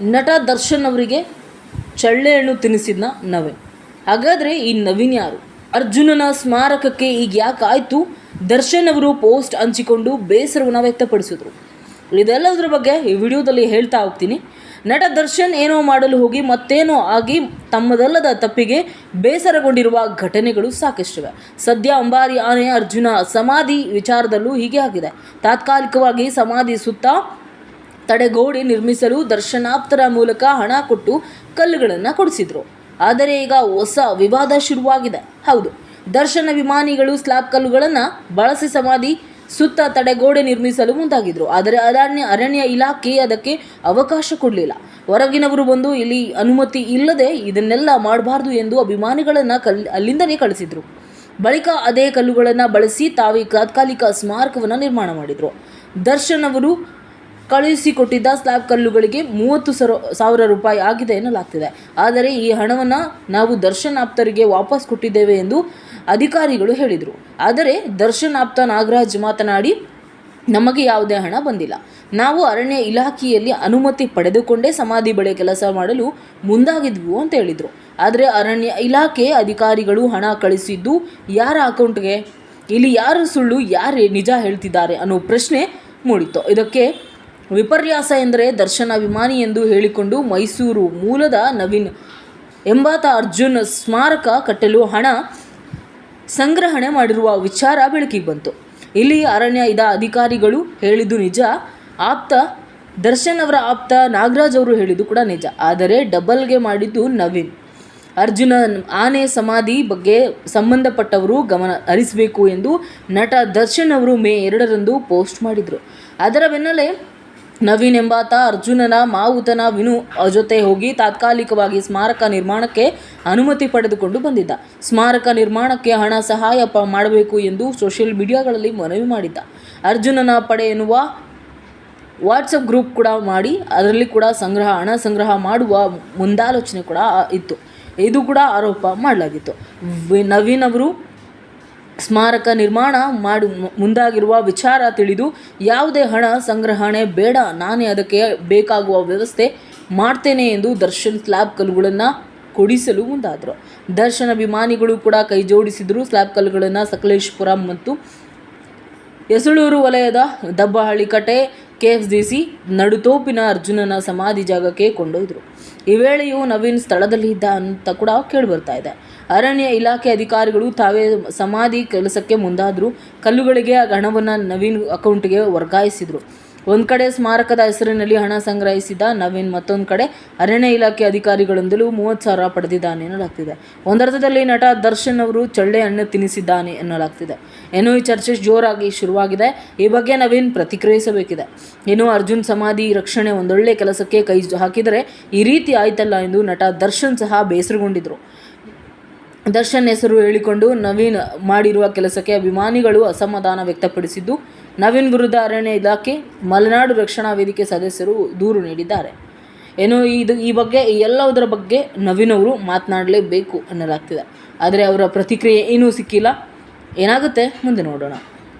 ನಟ ದರ್ಶನ್ ಅವರಿಗೆ ಚಳ್ಳೆ ಹಣ್ಣು ತಿನ್ನಿಸಿದ್ನ ನವೀನ್ ಹಾಗಾದರೆ ಈ ನವೀನ್ ಯಾರು? ಅರ್ಜುನನ ಸ್ಮಾರಕಕ್ಕೆ ಈಗ ಯಾಕಾಯಿತು ದರ್ಶನ್ ಅವರು ಪೋಸ್ಟ್ ಹಂಚಿಕೊಂಡು ಬೇಸರವನ್ನು ವ್ಯಕ್ತಪಡಿಸಿದ್ರು. ಇದೆಲ್ಲದರ ಬಗ್ಗೆ ಈ ವಿಡಿಯೋದಲ್ಲಿ ಹೇಳ್ತಾ ಹೋಗ್ತೀನಿ. ನಟ ದರ್ಶನ್ ಏನೋ ಮಾಡಲು ಹೋಗಿ ಮತ್ತೇನೋ ಆಗಿ ತಮ್ಮದಲ್ಲದ ತಪ್ಪಿಗೆ ಬೇಸರಗೊಂಡಿರುವ ಘಟನೆಗಳು ಸಾಕಷ್ಟಿವೆ. ಸದ್ಯ ಅಂಬಾರಿ ಆನೆ ಅರ್ಜುನ ಸಮಾಧಿ ವಿಚಾರದಲ್ಲೂ ಹೀಗೆ ಆಗಿದೆ. ತಾತ್ಕಾಲಿಕವಾಗಿ ಸಮಾಧಿ ಸುತ್ತ ತಡೆಗೋಡೆ ನಿರ್ಮಿಸಲು ದರ್ಶನಾಪ್ತರ ಮೂಲಕ ಹಣ ಕೊಟ್ಟು ಕಲ್ಲುಗಳನ್ನು ಕೊಡಿಸಿದ್ರು. ಆದರೆ ಈಗ ಹೊಸ ವಿವಾದ ಶುರುವಾಗಿದೆ. ಹೌದು, ದರ್ಶನ ವಿಮಾನಿಗಳು ಸ್ಲಾಬ್ ಕಲ್ಲುಗಳನ್ನು ಬಳಸಿ ಸಮಾಧಿ, ಸುತ್ತ ತಡೆಗೋಡೆ ನಿರ್ಮಿಸಲು ಮುಂದಾಗಿದ್ರು. ಆದರೆ ಅರಣ್ಯ ಅರಣ್ಯ ಇಲಾಖೆ ಅದಕ್ಕೆ ಅವಕಾಶ ಕೊಡಲಿಲ್ಲ. ಹೊರಗಿನವರು ಬಂದು ಇಲ್ಲಿ ಅನುಮತಿ ಇಲ್ಲದೆ ಇದನ್ನೆಲ್ಲ ಮಾಡಬಾರ್ದು ಎಂದು ಅಭಿಮಾನಿಗಳನ್ನು ಕಲ್, ಅಲ್ಲಿಂದಲೇ ಕಳಿಸಿದ್ರು. ಬಳಿಕ ಅದೇ ಕಲ್ಲುಗಳನ್ನು ಬಳಸಿ ತಾವೇ ತಾತ್ಕಾಲಿಕ ಸ್ಮಾರಕವನ್ನು ನಿರ್ಮಾಣ ಮಾಡಿದರು. ದರ್ಶನ್ ಅವರು ಕಳುಹಿಸಿಕೊಟ್ಟಿದ್ದ ಸ್ಲ್ಯಾಬ್ ಕಲ್ಲುಗಳಿಗೆ ಮೂವತ್ತು ಸರ ಸಾವಿರ ರೂಪಾಯಿ ಆಗಿದೆ ಎನ್ನಲಾಗ್ತಿದೆ. ಆದರೆ ಈ ಹಣವನ್ನು ನಾವು ದರ್ಶನ್ ಆಪ್ತರಿಗೆ ವಾಪಸ್ ಕೊಟ್ಟಿದ್ದೇವೆ ಎಂದು ಅಧಿಕಾರಿಗಳು ಹೇಳಿದರು. ಆದರೆ ದರ್ಶನ್ ಆಪ್ತ ನಾಗರಾಜ್ ಮಾತನಾಡಿ, ನಮಗೆ ಯಾವುದೇ ಹಣ ಬಂದಿಲ್ಲ. ನಾವು ಅರಣ್ಯ ಇಲಾಖೆಯಲ್ಲಿ ಅನುಮತಿ ಪಡೆದುಕೊಂಡೇ ಸಮಾಧಿ ಬಳಿ ಕೆಲಸ ಮಾಡಲು ಮುಂದಾಗಿದ್ವು ಅಂತ ಹೇಳಿದರು. ಆದರೆ ಅರಣ್ಯ ಇಲಾಖೆ ಅಧಿಕಾರಿಗಳು ಹಣ ಕಳಿಸಿದ್ದು ಯಾರ ಅಕೌಂಟ್ಗೆ? ಇಲ್ಲಿ ಯಾರು ಸುಳ್ಳು, ಯಾರೇ ನಿಜ ಹೇಳ್ತಿದ್ದಾರೆ ಅನ್ನೋ ಪ್ರಶ್ನೆ ಮೂಡಿತು ಇದಕ್ಕೆ ವಿಪರ್ಯಾಸ ಎಂದರೆ ದರ್ಶನ ಅಭಿಮಾನಿ ಎಂದು ಹೇಳಿಕೊಂಡು ಮೈಸೂರು ಮೂಲದ ನವೀನ್ ಎಂಬಾತ ಅರ್ಜುನ್ ಸ್ಮಾರಕ ಕಟ್ಟಲು ಹಣ ಸಂಗ್ರಹಣೆ ಮಾಡಿರುವ ವಿಚಾರ ಬೆಳಕಿಗೆ ಬಂತು. ಇಲ್ಲಿ ಅರಣ್ಯ ಇದ ಅಧಿಕಾರಿಗಳು ಹೇಳಿದ್ದು ನಿಜ. ಆಪ್ತ ದರ್ಶನ್ ಅವರ ಆಪ್ತ ನಾಗರಾಜ್ ಅವರು ಹೇಳಿದ್ದು ಕೂಡ ನಿಜ. ಆದರೆ ಡಬಲ್ಗೆ ಮಾಡಿದ್ದು ನವೀನ್. ಅರ್ಜುನ ಆನೆ ಸಮಾಧಿ ಬಗ್ಗೆ ಸಂಬಂಧಪಟ್ಟವರು ಗಮನ ಹರಿಸಬೇಕು ಎಂದು ನಟ ದರ್ಶನ್ ಅವರು ಮೇ ಎರಡರಂದು ಪೋಸ್ಟ್ ಮಾಡಿದರು. ಅದರ ಬೆನ್ನಲ್ಲೇ ನವೀನ್ ಎಂಬಾತ ಅರ್ಜುನನ ಮಾವುತನ ವಿನು ಜೊತೆ ಹೋಗಿ ತಾತ್ಕಾಲಿಕವಾಗಿ ಸ್ಮಾರಕ ನಿರ್ಮಾಣಕ್ಕೆ ಅನುಮತಿ ಪಡೆದುಕೊಂಡು ಬಂದಿದ್ದ. ಸ್ಮಾರಕ ನಿರ್ಮಾಣಕ್ಕೆ ಹಣ ಸಹಾಯ ಮಾಡಬೇಕು ಎಂದು ಸೋಷಿಯಲ್ ಮೀಡಿಯಾಗಳಲ್ಲಿ ಮನವಿ ಮಾಡಿದ್ದ. ಅರ್ಜುನನ ಪಡೆ ಎನ್ನುವ ವಾಟ್ಸಪ್ ಗ್ರೂಪ್ ಕೂಡ ಮಾಡಿ, ಅದರಲ್ಲಿ ಕೂಡ ಸಂಗ್ರಹ, ಹಣ ಸಂಗ್ರಹ ಮಾಡುವ ಮುಂದಾಲೋಚನೆ ಕೂಡ ಇತ್ತು. ಇದು ಕೂಡ ಆರೋಪ ಮಾಡಲಾಗಿತ್ತು. ನವೀನ್ ಅವರು ಸ್ಮಾರಕ ನಿರ್ಮಾಣ ಮಾಡು ಮುಂದಾಗಿರುವ ವಿಚಾರ ತಿಳಿದು ಯಾವುದೇ ಹಣ ಸಂಗ್ರಹಣೆ ಬೇಡ, ನಾನೇ ಅದಕ್ಕೆ ಬೇಕಾಗುವ ವ್ಯವಸ್ಥೆ ಮಾಡ್ತೇನೆ ಎಂದು ದರ್ಶನ್ ಸ್ಲ್ಯಾಬ್ ಕಲ್ಲುಗಳನ್ನು ಕೊಡಿಸಲು ಮುಂದಾದರು. ದರ್ಶನ ಅಭಿಮಾನಿಗಳು ಕೂಡ ಕೈ ಜೋಡಿಸಿದರು. ಸ್ಲ್ಯಾಬ್ ಕಲ್ಲುಗಳನ್ನು ಸಕಲೇಶ್ಪುರ ಮತ್ತು ಯಸಳೂರು ವಲಯದ ದಬ್ಬಹಳ್ಳಿ ಕಟ್ಟೆ ಕೆಎಫ್ಡಿಸಿ ನಡುತೋಪಿನ ಅರ್ಜುನನ ಸಮಾಧಿ ಜಾಗಕ್ಕೆ ಕೊಂಡೊಯ್ದರು. ಈ ವೇಳೆಯೂ ನವೀನ್ ಸ್ಥಳದಲ್ಲಿ ಇದ್ದ ಅಂತ ಕೂಡ ಕೇಳಿಬರ್ತಾ ಇದೆ. ಅರಣ್ಯ ಇಲಾಖೆ ಅಧಿಕಾರಿಗಳು ತಾವೇ ಸಮಾಧಿ ಕೆಲಸಕ್ಕೆ ಮುಂದಾದರು. ಕಲ್ಲುಗಳಿಗೆ ಆ ಹಣವನ್ನು ನವೀನ್ ಅಕೌಂಟ್ಗೆ ವರ್ಗಾಯಿಸಿದರು. ಒಂದು ಕಡೆ ಸ್ಮಾರಕದ ಹೆಸರಿನಲ್ಲಿ ಹಣ ಸಂಗ್ರಹಿಸಿದ ನವೀನ್, ಮತ್ತೊಂದು ಕಡೆ ಅರಣ್ಯ ಇಲಾಖೆ ಅಧಿಕಾರಿಗಳಿಂದಲೂ ಮೂವತ್ತು ಸಾವಿರ ಪಡೆದಿದ್ದಾನೆ ಎನ್ನಲಾಗ್ತಿದೆ. ಒಂದರ್ಥದಲ್ಲಿ ನಟ ದರ್ಶನ್ ಅವರು ಚಳ್ಳೆ ಹಣ್ಣು ತಿನ್ನಿಸಿದ್ದಾನೆ ಎನ್ನಲಾಗ್ತಿದೆ. ಏನೋ ಈ ಚರ್ಚೆ ಜೋರಾಗಿ ಶುರುವಾಗಿದೆ. ಈ ಬಗ್ಗೆ ನವೀನ್ ಪ್ರತಿಕ್ರಿಯಿಸಬೇಕಿದೆ. ಇನ್ನು ಅರ್ಜುನ್ ಸಮಾಧಿ, ರಕ್ಷಣೆ ಒಂದೊಳ್ಳೆ ಕೆಲಸಕ್ಕೆ ಕೈ ಹಾಕಿದರೆ ಈ ರೀತಿ ಆಯ್ತಲ್ಲ ಎಂದು ನಟ ದರ್ಶನ್ ಸಹ ಬೇಸರಗೊಂಡಿದ್ದರು ದರ್ಶನ್ ಹೆಸರು ಹೇಳಿಕೊಂಡು ನವೀನ್ ಮಾಡಿರುವ ಕೆಲಸಕ್ಕೆ ಅಭಿಮಾನಿಗಳು ಅಸಮಾಧಾನ ವ್ಯಕ್ತಪಡಿಸಿದ್ದು ನವೀನ್ ವಿರುದ್ಧ ಅರಣ್ಯ ಇಲಾಖೆ ಮಲೆನಾಡು ರಕ್ಷಣಾ ವೇದಿಕೆ ಸದಸ್ಯರು ದೂರು ನೀಡಿದ್ದಾರೆ. ಏನು ಇದು ಈ ಬಗ್ಗೆ ಎಲ್ಲದರ ಬಗ್ಗೆ ನವೀನ್ ಅವರು ಮಾತನಾಡಲೇಬೇಕು ಅನ್ನಲಾಗ್ತಿದೆ. ಆದರೆ ಅವರ ಪ್ರತಿಕ್ರಿಯೆ ಏನೂ ಸಿಕ್ಕಿಲ್ಲ. ಏನಾಗುತ್ತೆ? ಮುಂದೆ ನೋಡೋಣ.